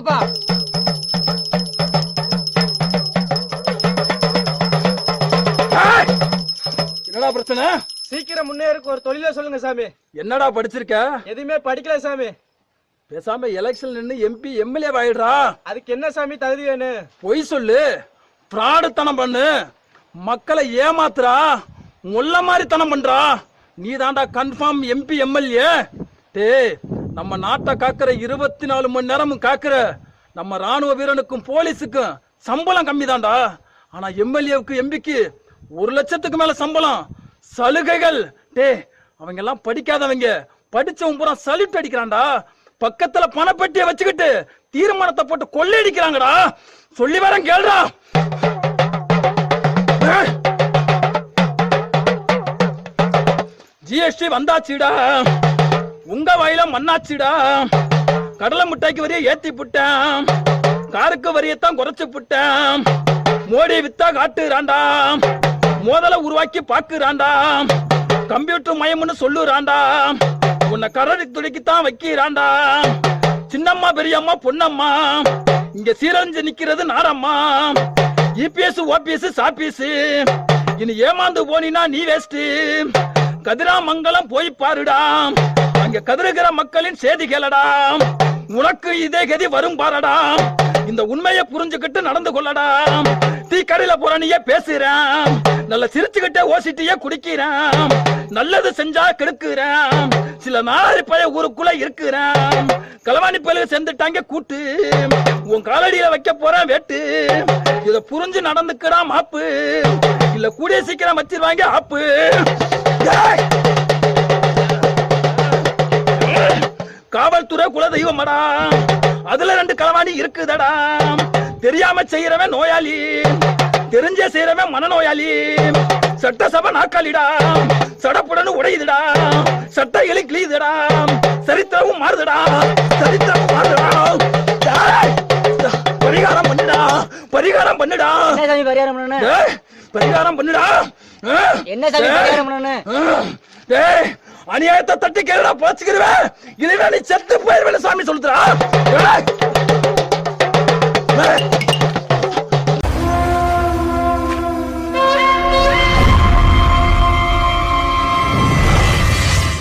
பாப்பா. என்னடா பிரச்சனை? சீக்கிரம் முன்னேறுக்கு ஒரு தொழில சொல்லுங்க சாமி. என்னடா படிச்சிருக்க? எதுவுமே படிக்கல சாமி. பேசாம எலெக்ஷன் நின்று எம்பி எம்எல்ஏ ஆயிடுறா. அதுக்கு என்ன சாமி தகுதி வேணும்? பொய் சொல்லு. பிராடுத்தனம் பண்ணு. மக்களை ஏமாத்துறா. முல்ல மாதிரி தனம் பண்றா நீ தாண்டா கன்ஃபார்ம் எம்பி எம்எல்ஏ டே நம்ம நாட்டை காக்கிற இருபத்தி நாலு மணி நேரமும் காக்கிற நம்ம ராணுவ வீரனுக்கும் போலீஸுக்கும் சம்பளம் கம்மி தான்டா ஆனா எம்எல்ஏவுக்கு எம்பிக்கு ஒரு லட்சத்துக்கு மேல சம்பளம். சலுகைகள். டேய் அவங்க எல்லாம் படிக்காதவங்க. படிச்சவன் பூரா சல்யூட் அடிக்கிறான்டா. பக்கத்துல பணப்பெட்டியை வச்சுக்கிட்டு தீர்மானத்தை போட்டு கொள்ளையடிக்கிறாங்கடா. சொல்லி வரேன் கேள்றா ஜிஎஸ்டி வந்தாச்சுடா. மண்ணாச்சிடா மண்ணாச்சுடா. கடலை மிட்டாய்க்கு வரிய ஏத்தி புட்டான். காருக்கு வரியத்தான் குறைச்சு புட்டேன். மோடி வித்தா காட்டுறான்டா. மோதல உருவாக்கி பாக்குறான்டா கம்ப்யூட்டர் மயம்னு சொல்லுறான்டா. உன்னை கரடி துடிக்கித்தான் வைக்கிறான்டா. சின்னம்மா பெரியம்மா பொன்னம்மா இங்க சீரழிஞ்சு நிக்கிறது நாரம்மா. இபிஎஸ் ஓபிஎஸ் சாபிஎஸ் இனி ஏமாந்து போனினா நீ வேஸ்ட் கதிராமங்கலம் போய் பாருடா. இங்க கதிருகிற மக்களின் செய்தி கேளடா உனக்கு இதே கதி வரும் பாரடாம். இந்த உண்மையை புரிஞ்சுக்கிட்டு நடந்து கொள்ளடா தீ கடையில போற பேசுறாம். நல்ல சிரிச்சுக்கிட்டே ஓசிட்டியே குடிக்கிறாம். நல்லது செஞ்சா கெடுக்கிறாம். சில நாளை பழைய ஊருக்குள்ள இருக்கிறாம். களவாணி பயிலுக்கு சேர்ந்துட்டாங்க கூட்டு. உன் காலடியில வைக்க போறேன் வேட்டு. இத புரிஞ்சு நடந்துக்கிறான் மாப்பு. இல்ல கூடிய சீக்கிரம் வச்சிருவாங்க ஆப்பு. குல தெய்வமடா அதுல ரெண்டு களவாணி இருக்குதடா. தெரியாம செய்யறவன் நோயாளி. தெரிஞ்ச செய்யறவன் மனநோயாளி. சட்டசபை நாக்காளிடா சடப்புடன்னு உடையுதுடா. சட்ட இலை கிழியுதுடா. சரித்திரமும் மாறுதுடா. சரித்திரமும் மாறுதுடா! பரிகாரம் பண்ணுடா. பரிகாரம் பண்ணுடா. பரிகாரம் பண்ணணும் டேய், பரிகாரம் பண்ணுடா? என்ன. பரிகாரம் டேய் அநியாயத்தை தட்டி கேள்வி போச்சுக்கிறேன் இனிமே நீ செத்து போயிருவேன்னு சாமி சொல்லுறா